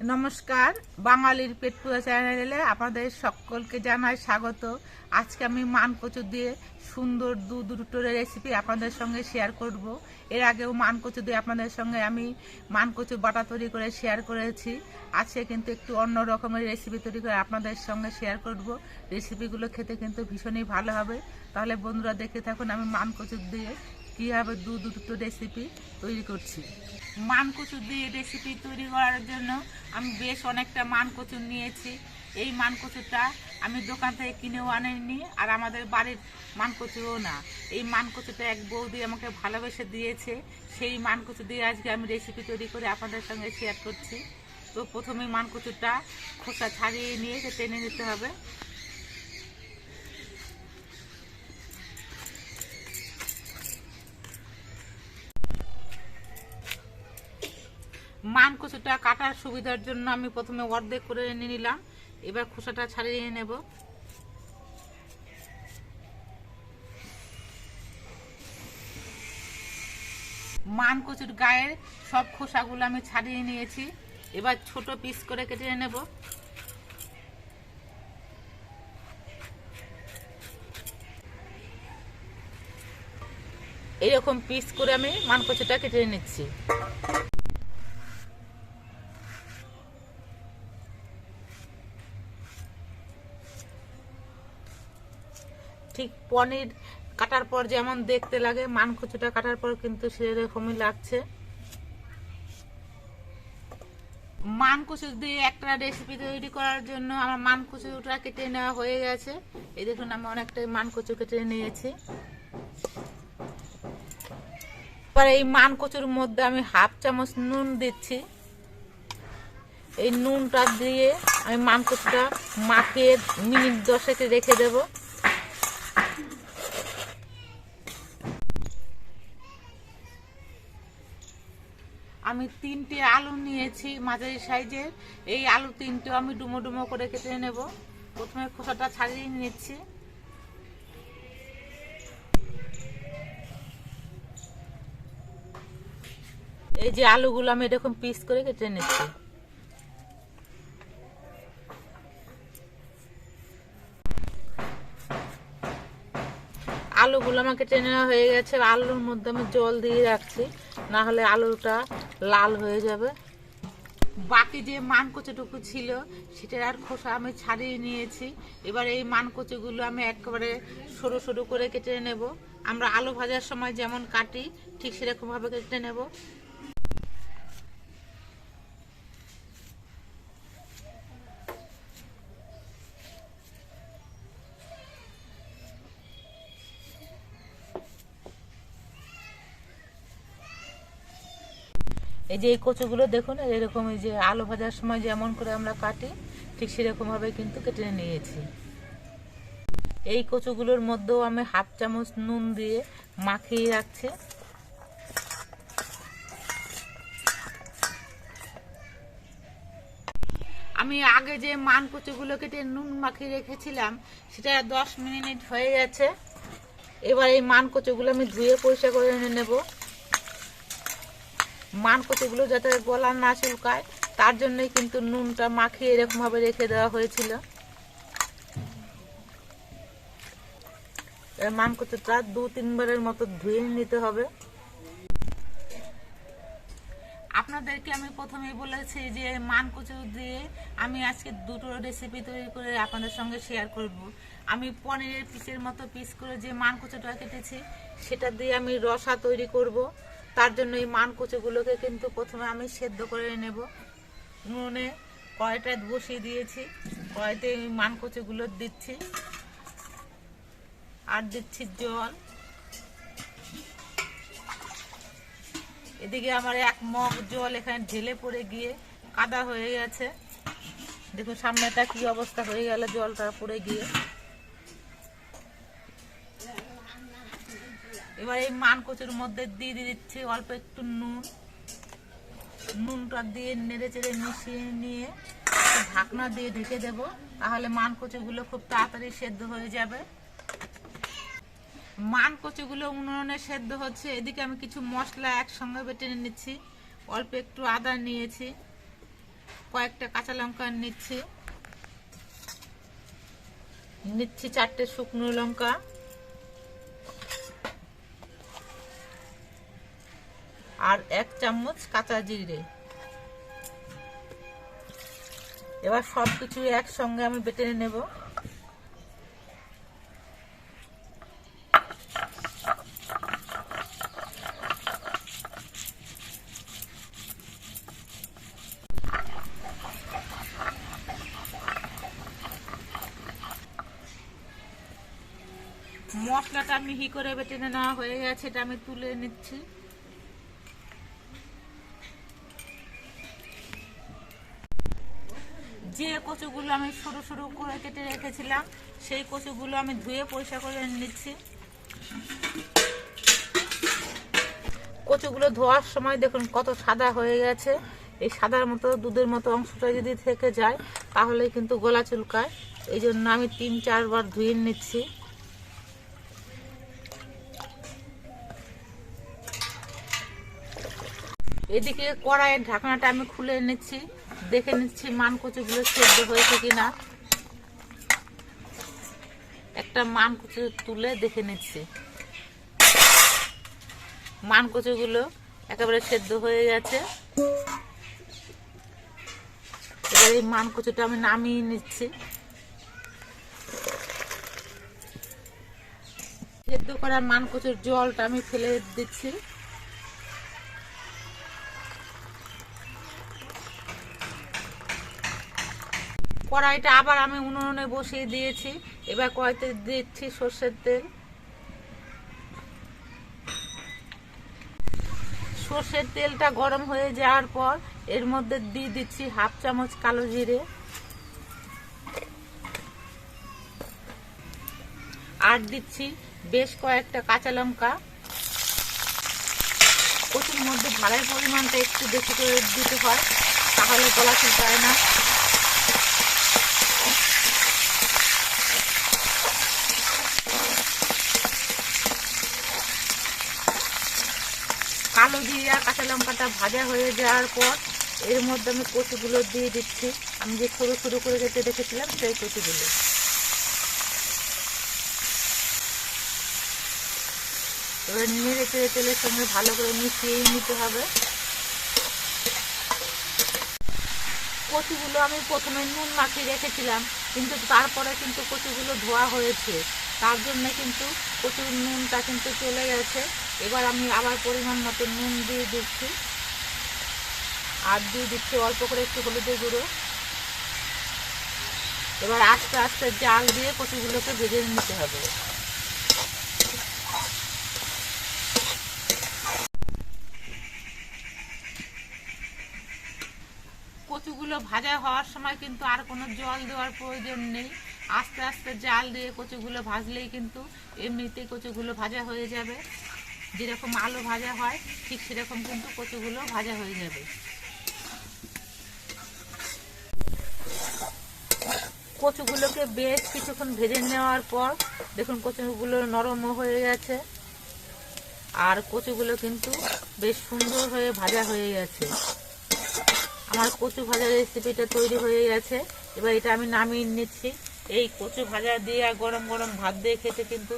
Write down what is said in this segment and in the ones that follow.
নমস্কার, বাঙালির পেট পুজো চ্যানেলে আপনাদের সকলকে জানাই স্বাগত। আজকে আমি মান কচু দিয়ে সুন্দর দু দুটো রেসিপি আপনাদের সঙ্গে শেয়ার করব। এর আগেও মান কচু দিয়ে আপনাদের সঙ্গে আমি মান কচু বাটা তৈরি করে শেয়ার করেছি। আজকে কিন্তু একটু অন্য রকমের রেসিপি তৈরি করে আপনাদের সঙ্গে শেয়ার করব। রেসিপিগুলো খেতে কিন্তু ভীষণই ভালো হবে। তাহলে বন্ধুরা দেখে থাকুন আমি মান কচু দিয়ে কীভাবে দু দুটো রেসিপি তৈরি করছি। মান কচু দিয়ে রেসিপি তৈরি করার জন্য আমি বেশ অনেকটা মান কচু নিয়েছি। এই মান কচুটা আমি দোকান থেকে কিনেও আনিনি আর আমাদের বাড়ির মান কচুও না। এই মান কচুটা এক বৌদি আমাকে ভালোবেসে দিয়েছে। সেই মান কচু দিয়ে আজকে আমি রেসিপি তৈরি করে আপনাদের সঙ্গে শেয়ার করছি। তো প্রথমে মান কচুটা খোসা ছাড়িয়ে নিয়ে টেনে নিতে হবে। মান কচুটা কাটার সুবিধার জন্য আমি প্রথমে অর্ধেক করে এনে নিলাম। এবার খোসাটা ছাড়িয়ে নেব। মান কচুর গায়ের সব খোসাগুলো আমি ছাড়িয়ে নিয়েছি। এবার ছোট পিস করে কেটে নেব। এইরকম পিস করে আমি মান কচুটা কেটে নিচ্ছি ঠিক পনির কাটার পর যেমন দেখতে লাগে মান কচুটা কাটার পর কিন্তু সেরকমই লাগছে। মান কচু দিয়ে একটা রেসিপি তৈরি করার জন্য আমার মান কচুটা কেটে নেওয়া হয়ে গেছে। এই দেখুন, আমি অনেকটাই মান কচু কেটে নিয়েছি। এবার এই মান কচুর মধ্যে আমি হাফ চামচ নুন দিচ্ছি। এই নুনটা দিয়ে আমি মান কচুটা মাখিয়ে মিনিট দশেকে রেখে দেবো। আমি তিনটে আলু নিয়েছি মাঝারি সাইজের। এই আলু তিনটে আমি ডুমো ডুমো করে কেটে নেব। প্রথমে খোসাটা ছাড়িয়ে নিচ্ছি এই যে আলুগুলো আমি এরকম পিস করে কেটে নিচ্ছি। আলুগুলো আমাকে কেটে নেওয়া হয়ে গেছে। আলুর মধ্যে আমি জল দিয়ে রাখছি। না হলে আলুটা লাল হয়ে যাবে। বাকি যে মান কচুটুকু ছিল, সেটার আর খোসা আমি ছাড়িয়ে নিয়েছি। এবার এই মান কচুগুলো আমি একেবারে সরু সরু করে কেটে নেব। আমরা আলু ভাজার সময় যেমন কাটি, ঠিক সেরকমভাবে কেটে নেব। এই যে এই কচুগুলো দেখুন এরকম এই যে আলু ভাজার সময় যেমন করে আমরা কাটি, ঠিক সেরকমভাবে কিন্তু কেটে নিয়েছি। এই কচুগুলোর মধ্যেও আমি হাফ চামচ নুন দিয়ে মাখিয়ে রাখছি। আমি আগে যে মান কচুগুলো কেটে নুন মাখিয়ে রেখেছিলাম, সেটা দশ মিনিট হয়ে গেছে। এবার এই মান কচুগুলো আমি ধুয়ে পরিষ্কার করে নেব। মান কচুগুলো যাতে গলা না চুলকায়, তার জন্যই কিন্তু নুনটা মাখিয়ে এরকমভাবে রেখে দেওয়া হয়েছিল। মানকচিটা দু তিনবারের মতো ধুয়ে নিতে হবে। আপনাদেরকে আমি প্রথমেই বলেছি যে মান কচু দিয়ে আমি আজকে দুটো রেসিপি তৈরি করে আপনাদের সঙ্গে শেয়ার করব। আমি পনিরের পিসের মতো পিস করে যে মান কচুটা কেটেছি, সেটা দিয়ে আমি রসা তৈরি করব। তার জন্য এই মান কচুগুলোকে কিন্তু প্রথমে আমি সেদ্ধ করে নেব। নুনে কড়াইটা বসিয়ে দিয়েছি কয়তে এই মান কচুগুলো দিচ্ছি। আর দিচ্ছি জল। এদিকে আমার এক মগ জল এখানে ঢেলে পড়ে গিয়ে কাদা হয়ে গেছে। দেখুন, সামনেটা কি অবস্থা হয়ে গেল, জলটা পড়ে গিয়ে। এবার এই মান কচুর মধ্যে দিয়ে দিচ্ছি অল্প একটু নুন। নুনটা দিয়ে নেড়ে চেড়ে মিশিয়ে নিয়ে ঢাকনা দিয়ে ঢেকে দেব। তাহলে মান কচুগুলো খুব তাড়াতাড়ি সেদ্ধ হয়ে যাবে। মান কচুগুলো উনুনে সেদ্ধ হচ্ছে। এদিকে আমি কিছু মশলা একসঙ্গে বেটে নিচ্ছি। অল্প একটু আদা নিয়েছি। কয়েকটা কাঁচা লঙ্কা নিচ্ছি। নিচ্ছি চারটে শুকনো লঙ্কা। আর এক চামচ কাঁচা জিরে। এবার সব কিছু একসঙ্গে আমি বেটে নেব। মশলাটা মিহি করে বেটে নেওয়া হয়ে গেছে, এটা আমি তুলে নিচ্ছি। যে কচুগুলো আমি সরু সরু করে কেটে রেখেছিলাম, সেই কচুগুলো আমি ধুয়ে পরিষ্কার করে নিচ্ছি। কচুগুলো ধোয়ার সময় দেখুন কত সাদা হয়ে গেছে। এই সাদার মতো, দুধের মতো অংশটা যদি থেকে যায় তাহলে কিন্তু গলা চুলকায়। এই জন্য আমি তিন, চারবার ধুয়ে নিচ্ছি। এদিকে কড়াইয়ের ঢাকনাটা আমি খুলে নিচ্ছি। দেখে নিচ্ছি মান কচুগুলো সেদ্ধ হয়েছে কিনা। একটা মান কচু তুলে দেখে নিচ্ছি। মান কচুগুলো একেবারে সেদ্ধ হয়ে গেছে। এবার এই মান কচুটা আমি নামিয়ে নিচ্ছি। সেদ্ধ করা মান কচুর জলটা আমি ফেলে দিচ্ছি। কড়াইটা আবার আমি উনুনে বসিয়ে দিয়েছি। এবার কড়াইতে দিচ্ছি সর্ষের তেল। সর্ষের তেলটা গরম হয়ে যাওয়ার পর এর মধ্যে দিয়ে দিচ্ছি হাফ চামচ কালো জিরে। আর দিচ্ছি বেশ কয়েকটা কাঁচা লঙ্কা। কচুর মধ্যে ভাড়ার পরিমাণটা একটু বেশি করে দিতে হয়, তাহলে গলা চুলকায় না। জিরা কাঁচা লঙ্কাটা ভাজা হয়ে যাওয়ার পর এর মধ্যে আমি কচুগুলো দিয়ে দিচ্ছি। আমি যে সরু সরু করে কেটে রেখেছিলাম সেই কচুগুলো। এবার নেড়ে চেড়ে তেলের সঙ্গে ভালো করে মিশিয়ে নিতে হবে। কচুগুলো আমি প্রথমে নুন মাখিয়ে রেখেছিলাম, কিন্তু তারপরে কিন্তু কচুগুলো ধোয়া হয়েছে। তার জন্য কিন্তু কচুর নুনটা কিন্তু চলে গেছে। এবার আমি আবার পরিমাণ মতো নুন দিয়ে দিচ্ছি। আর দিয়ে দিচ্ছি অল্প করে একটু হলুদের গুঁড়ো। এবার আস্তে আস্তে জাল দিয়ে কচুগুলোকে ভেজে নিতে হবে। কচুগুলো ভাজা হওয়ার সময় কিন্তু আর কোনো জল দেওয়ার প্রয়োজন নেই। আস্তে আস্তে জাল দিয়ে কচুগুলো ভাজলেই কিন্তু এমনিতেই কচুগুলো ভাজা হয়ে যাবে। যেরকম আলু ভাজা হয়, ঠিক সেরকম কিন্তু কচুগুলো ভাজা হয়ে যাবে। কচুগুলোকে বেশ কিছুক্ষণ ভেজে নেওয়ার পর, দেখুন কচুগুলো নরম হয়ে গেছে। আর কচুগুলো কিন্তু বেশ সুন্দর হয়ে ভাজা হয়ে গেছে। আমার কচু ভাজা রেসিপিটা তৈরি হয়ে গেছে। এবার এটা আমি নামিয়ে নিচ্ছি। এই কচু ভাজা দিয়ে গরম গরম ভাত দিয়ে খেতে কিন্তু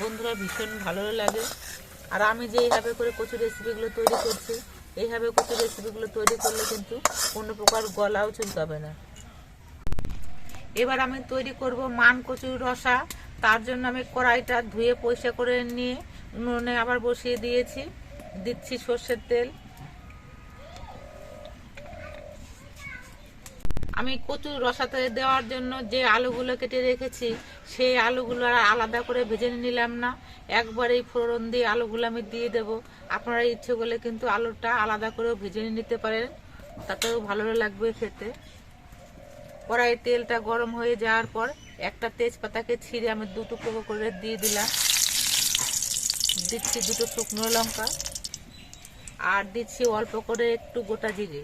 বন্ধুরা ভীষণ ভালো লাগে। আর আমি যে এইভাবে করে কচুর রেসিপিগুলো তৈরি করছি, এইভাবে কচুর রেসিপিগুলো তৈরি করলে কিন্তু কোনো প্রকার গলাও চুলকাবে না। এবার আমি তৈরি করব মান কচুর রসা, তার জন্য আমি কড়াইটা ধুয়ে পয়সা করে নিয়ে উনুনে আবার বসিয়ে দিয়েছি, দিচ্ছি সর্ষের তেল। আমি কচুর রসাতে দেওয়ার জন্য যে আলুগুলো কেটে রেখেছি, সেই আলুগুলো আর আলাদা করে ভেজে নিলাম না। একবারেই ফোড়ন দিয়ে আলুগুলো আমি দিয়ে দেব। আপনারা ইচ্ছে করলে কিন্তু আলুটা আলাদা করেও ভেজে নিতে পারেন। তাতেও ভালো লাগবে খেতে। কড়াইয়ের তেলটা গরম হয়ে যাওয়ার পর একটা তেজপাতাকে ছিঁড়ে আমি দুটো টুকরো করে দিয়ে দিলাম। দিচ্ছি দুটো শুকনো লঙ্কা। আর দিচ্ছি অল্প করে একটু গোটা জিরে।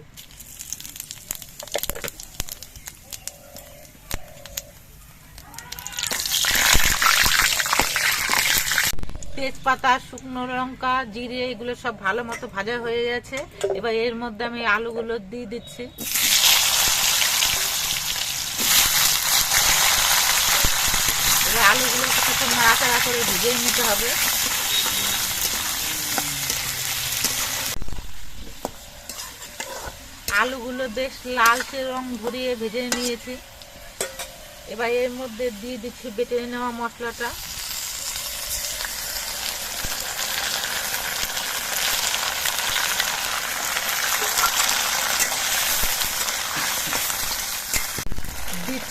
তেজপাতা, শুকনো লঙ্কা, জিরে, এগুলো সব ভালো মতো ভাজা হয়ে গেছে। এবার এর মধ্যে আমি আলুগুলো দিয়ে দিচ্ছি। এবার আলুগুলো কিছুক্ষণ নাড়াচাড়া করে ভিজে নিতে হবে। আলুগুলো বেশ লালচে রং ধরিয়ে ভেজে নিয়েছি। এবার এর মধ্যে দিয়ে দিচ্ছি বেটে নেওয়া মশলাটা।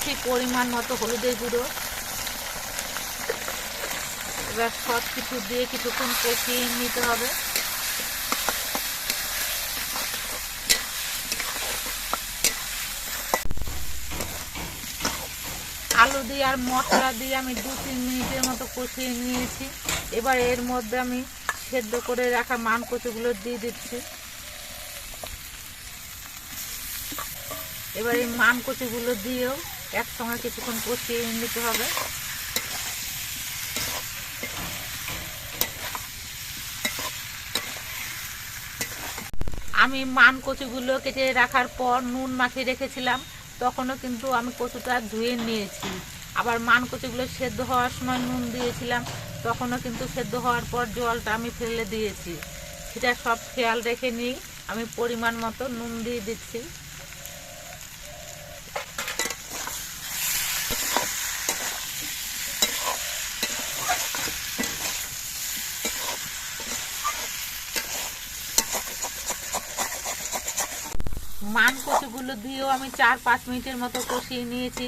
দিচ্ছি পরিমাণ মতো হলুদের গুঁড়ো। এবার সব কিছু দিয়ে কিছুক্ষণ কষিয়ে নিতে হবে। আলু দিয়ে আর মশলা দিয়ে আমি দু তিন মিনিটের মতো কষিয়ে নিয়েছি। এবার এর মধ্যে আমি সেদ্ধ করে রাখা মান কচুগুলো দিয়ে দিচ্ছি। এবার এই মান কচুগুলো দিয়েও একসঙ্গে কিছুক্ষণ কষিয়ে নিতে হবে। আমি মান কচুগুলো কেটে রাখার পর নুন মাখিয়ে রেখেছিলাম, তখনও কিন্তু আমি কচুটা ধুয়ে নিয়েছি। আবার মান কচুগুলো সেদ্ধ হওয়ার সময় নুন দিয়েছিলাম, তখনও কিন্তু সেদ্ধ হওয়ার পর জলটা আমি ফেলে দিয়েছি। সেটা সব খেয়াল রেখে নিই, আমি পরিমাণ মতো নুন দিয়ে দিচ্ছি। মান কচুগুলো দিয়েও আমি চার পাঁচ মিনিটের মতো কষিয়ে নিয়েছি।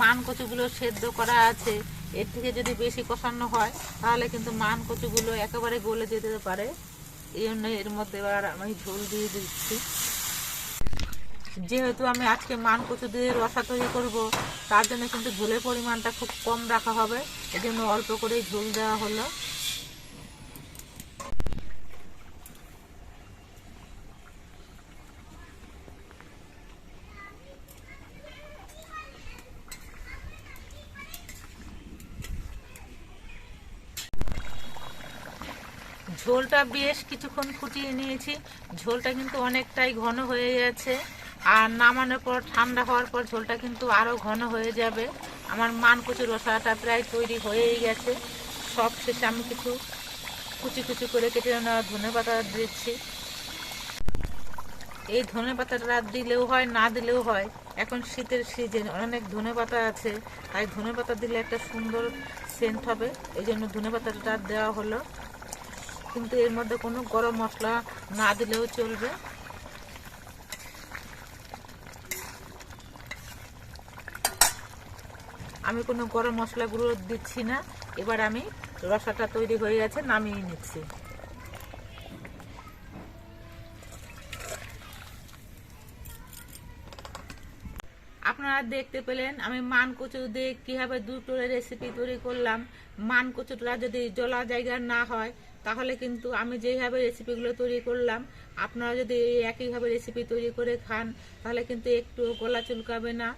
মান কচুগুলো সেদ্ধ করা আছে। এর থেকে যদি বেশি কষানো হয়, তাহলে কিন্তু মান কচুগুলো একেবারে গলে যেতে পারে। এই জন্য এর মধ্যে এবার আমি ঝোল দিয়ে দিচ্ছি। যেহেতু আমি আজকে মান কচু দিয়ে রসা তৈরি করব, তার জন্য কিন্তু ঝোলের পরিমাণটা খুব কম রাখা হবে। এই জন্য অল্প করেই ঝোল দেওয়া হলো। ঝোলটা বেশ কিছুক্ষণ ফুটিয়ে নিয়েছি। ঝোলটা কিন্তু অনেকটাই ঘন হয়ে গেছে। আর নামানোর পর, ঠান্ডা হওয়ার পর ঝোলটা কিন্তু আরও ঘন হয়ে যাবে। আমার মান কচুর রসাটা প্রায় তৈরি হয়েই গেছে। সব শেষে আমি কিছু কুচি কুচি করে কেটে নেওয়া ধনে পাতা দিচ্ছি। এই ধনে পাতাটা দিলেও হয়, না দিলেও হয়। এখন শীতের সিজন, অনেক ধনে পাতা আছে। তাই ধনে পাতা দিলে একটা সুন্দর সেন্ট হবে। এই জন্য ধনে পাতাটা দেওয়া হলো। কিন্তু এর মধ্যে কোনো গরম মশলা না দিলেও চলবে। আমি কোনো গরম মশলা গুঁড়ো দিচ্ছি না। এবার আমি রসাটা তৈরি হয়ে গেছে, নামিয়ে নিচ্ছি। আপনারা দেখতে পেলেন আমি মান কচু দিয়ে কীভাবে দুটো রেসিপি তৈরি করলাম। মান কচুটা যদি জলা জায়গা না হয় তাহলে কিন্তু আমি যেইভাবে রেসিপিগুলো তৈরি করলাম, আপনারা যদি এই একইভাবে রেসিপি তৈরি করে খান, তাহলে কিন্তু একটু গলা চুলকাবে না।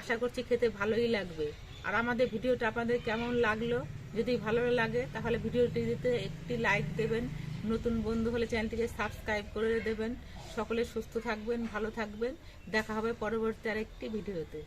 আশা করছি খেতে ভালোই লাগবে। আর আমাদের ভিডিওটা আপনাদের কেমন লাগল? যদি ভালো লাগে, তাহলে ভিডিওটিতে একটি লাইক দেবেন। নতুন বন্ধু হলে চ্যানেলটিকে সাবস্ক্রাইব করে দেবেন। সকলে সুস্থ থাকবেন, ভালো থাকবেন। দেখা হবে পরবর্তী আরেকটি ভিডিওতে।